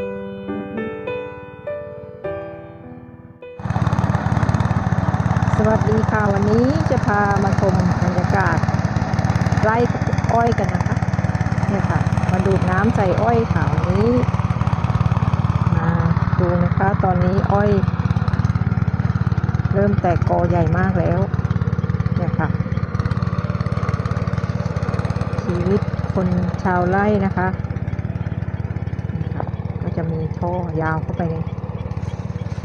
สวัสดีค่ะ วันนี้จะพามาชมบรรยากาศไร่อ้อยกันนะคะ เนี่ยค่ะ มาดูดน้ำใส่อ้อยค่ะวันนี้ มาดูนะคะ ตอนนี้อ้อย เริ่มแตกกอใหญ่มากแล้ว เนี่ยค่ะ ชีวิตคนชาวไร่นะคะนี่ค่ะก็จะ มีท่อยาวเข้าไปใน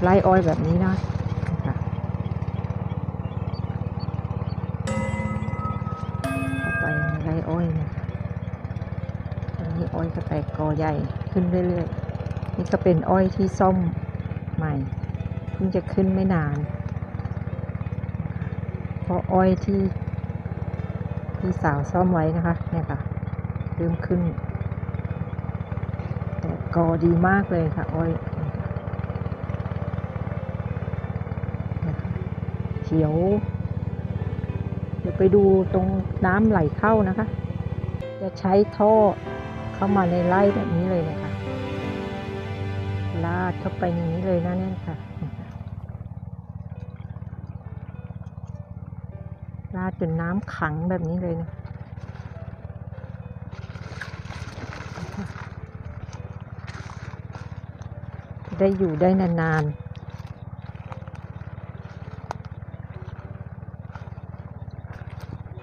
ไร่อ้อยแบบนี้นะเข้าไปในไร่อ้อยนะอันนี้อ้อยก็แตกกอใหญ่ขึ้นเรื่อยๆ นี่ก็เป็นอ้อยที่ซ่อมใหม่ เพิ่งจะขึ้นไม่นาน เพราะอ้อยที่พี่สาวซ่อมไว้นะคะ เนี่ยค่ะเริ่มขึ้น กอดีมากเลยค่ะอ้อยเนี่ยค่ะคะเขียว เดี๋ยวไปดูตรงน้ำไหลเข้านะคะ จะใช้ท่อเข้ามาในไร่แบบนี้เลยนะคะลาดเข้าไปอย่างนี้เลยนะเนี่ยค่ะเนี่ยค่ะลาดจนน้ำขังแบบนี้เลยนะ ได้อยู่ได้นานๆ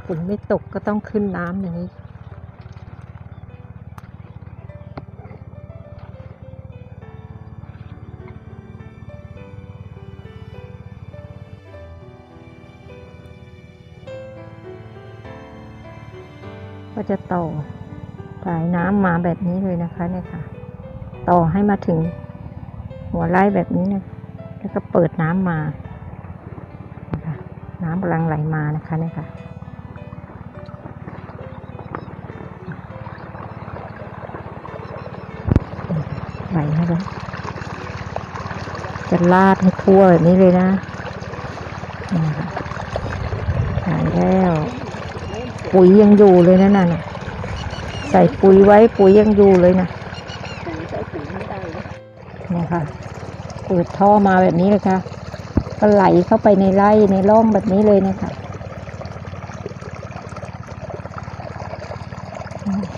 ฝนไม่ตกก็ต้องขึ้นน้ำอย่างนี้ ก็จะต่อสายน้ำมาแบบนี้เลยนะคะเนี่ยค่ะ ต่อให้มาถึง หัวไร่แบบนี้นะแล้วก็เปิดน้ำมานะคะน้ำกำลังไหลมานะคะเนี่ยค่ะไหลให้แล้วจะลาดให้ทั่วแบบนี้เลยนะนี่ค่ะหายแล้วปุ๋ยยังอยู่เลยนะน่ะน่ะใส่ปุ๋ยไว้ปุ๋ยยังอยู่เลยนะเนี่ยค่ะ เปิดท่อมาแบบนี้เลยค่ะก็ไหลเข้าไปในไร่ในร่องแบบนี้เลยนะคะ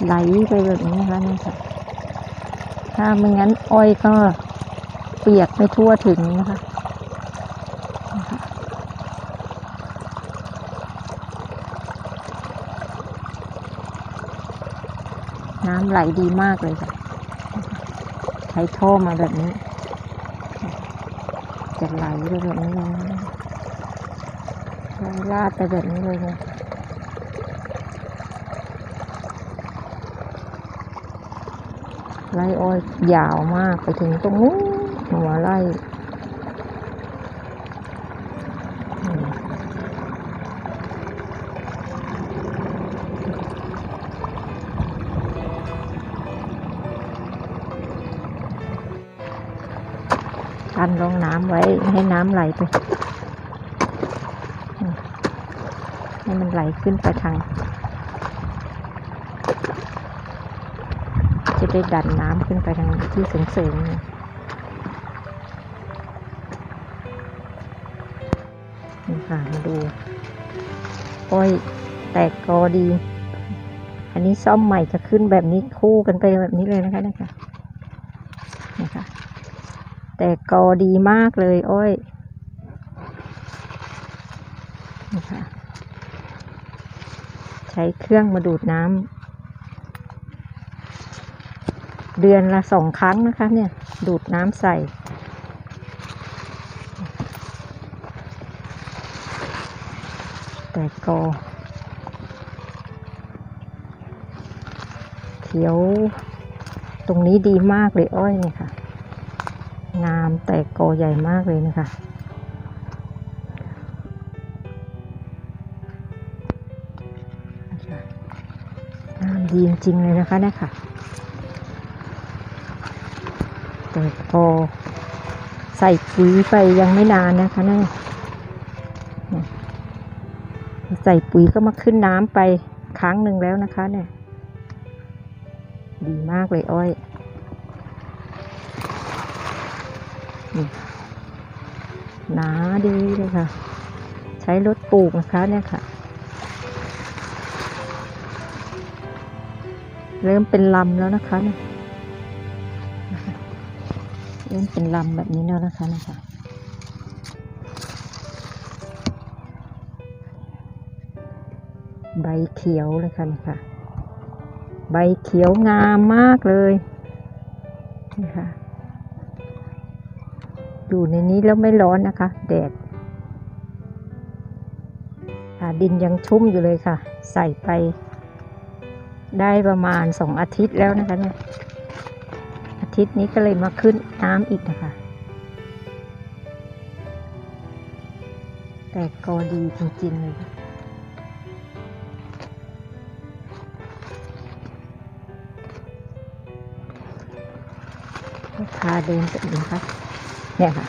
ไหลไปแบบนี้นะคะนี่ค่ะ ถ้าไม่งั้นอ้อยก็เปียกไม่ทั่วถึงนะคะน้ำไหลดีมากเลยค่ะ ใช้ท่อมาแบบนี้ จะไหลไปแบบนี้เลยไหลลาดไปแบบนี้เลยเลยไล่อ้อยยาวมากไปถึงตรงนู้นหัวไล่ กันรองน้ำไว้ให้น้ำไหลไป ให้มันไหลขึ้นไปทาง จะได้ดันน้ำขึ้นไปทางที่สูงๆนี่ยนี่ค่ะมาดูโอ้ยแตกกอดี อันนี้ซ่อมใหม่จะขึ้นแบบนี้คู่กันไปแบบนี้เลยนะคะนะคะนี่ค่ะ แต่กอดีมากเลย อ้อยนี่ค่ะใช้เครื่องมาดูดน้ำเดือนละสองครั้งนะคะ เนี่ย ดูดน้ำใส่แต่กอเขียว ตรงนี้ดีมากเลยอ้อยเนี่ยค่ะ งามแต่กใหญ่มากเลยนะคะนะงามดีจริงเลยนะคะเนี่ยค่ะ แต่พอใส่ปุ๋ยไปยังไม่นานนะคะเนี่ยเนี่ยใส่ปุ๋ยก็มาขึ้นน้ำไปครั้งหนึ่งแล้วนะคะเนี่ย ดีมากเลยอ้อย หนาดีเลยค่ะ ใช้รถปลูกนะคะเนี่ยค่ะ เริ่มเป็นลำแล้วนะคะเนี่ยเริ่มเป็นลำแบบนี้แล้วนะคะนะคะใบเขียวเลยค่ะนี่ค่ะใบเขียวงามมากเลยนี่ค่ะ อยู่ในนี้แล้วไม่ร้อนนะคะ แดดดินยังชุ่มอยู่เลยค่ะ ใส่ไป ได้ประมาณสองอาทิตย์แล้วนะคะเนี่ยอาทิตย์นี้ก็เลยมาขึ้นน้ำอีกนะคะ แต่ก็ดีจริงๆเลยพาเดินไปดูค่ะ เนี่ยค่ะ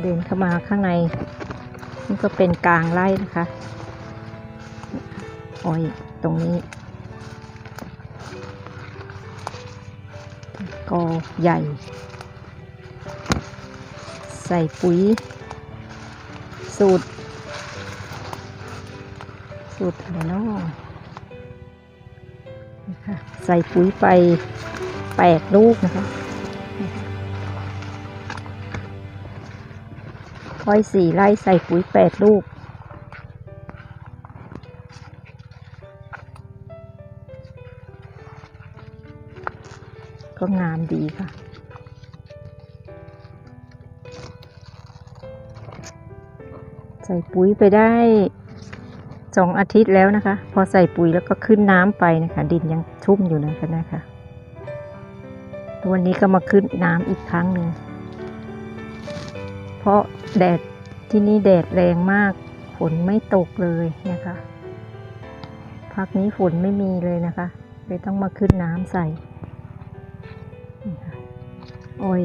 เดินเข้ามาข้างในนี่ก็เป็นกลางไร่นะคะอ้อยตรงนี้กอใหญ่ ใส่ปุ๋ย สูตร สูตรอะไรเนาะนใส่ปุ๋ยไป แปดลูกนะคะค่อยสี่ไร่ใส่ปุ๋ยแปดลูก ก็งามดีค่ะใส่ปุ๋ยไปได้สองอาทิตย์แล้วนะคะ พอใส่ปุ๋ยแล้วก็ขึ้นน้ำไปนะคะ ดินยังชุ่มอยู่นะคะนะคะ วันนี้ก็มาขึ้นน้ำอีกครั้งหนึ่ง เพราะแดดที่นี่แดดแรงมาก ฝนไม่ตกเลยนะคะ พักนี้ฝนไม่มีเลยนะคะเลยต้องมาขึ้นน้ำใส่นี่ค่ะโอ้ย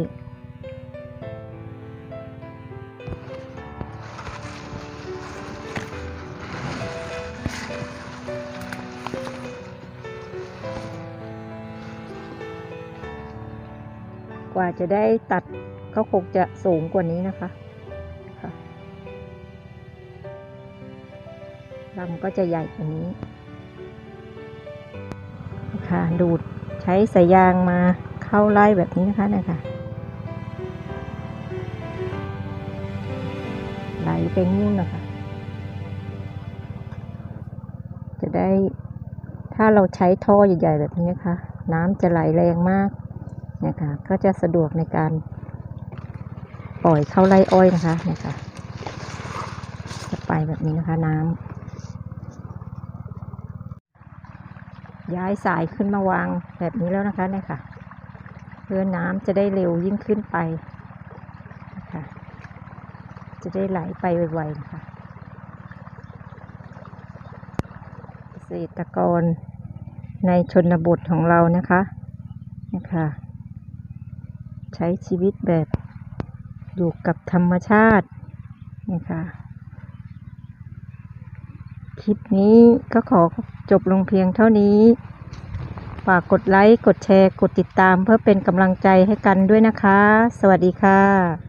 ว่าจะได้ตัดเขาคงจะสูงกว่านี้นะคะลำก็จะใหญ่กว่านี้ค่ะดูดใช้สายยางมาเข้าไล่แบบนี้นะคะนี่ค่ะไหลไปนิ่มนะคะจะได้ถ้าเราใช้ท่อใหญ่ๆแบบนี้นะคะ น้ำจะไหลแรงมาก นะคะก็จะสะดวกในการปล่อยเข้าไร่อ้อยนะคะเนี่ยค่ะจะไปแบบนี้นะคะน้ำย้ายสายขึ้นมาวางแบบนี้แล้วนะคะเนี่ยค่ะ เพื่อน้ำจะได้เร็วยิ่งขึ้นไปนะคะจะได้ไหลไปไวๆนะคะเกษตรกรในชนบทของเรานะคะนะคะ ใช้ชีวิตแบบอยู่กับธรรมชาตินะคะคลิปนี้ก็ขอจบลงเพียงเท่านี้ ฝากกดไลค์ กดแชร์ กดติดตามเพื่อเป็นกำลังใจให้กันด้วยนะคะ สวัสดีค่ะ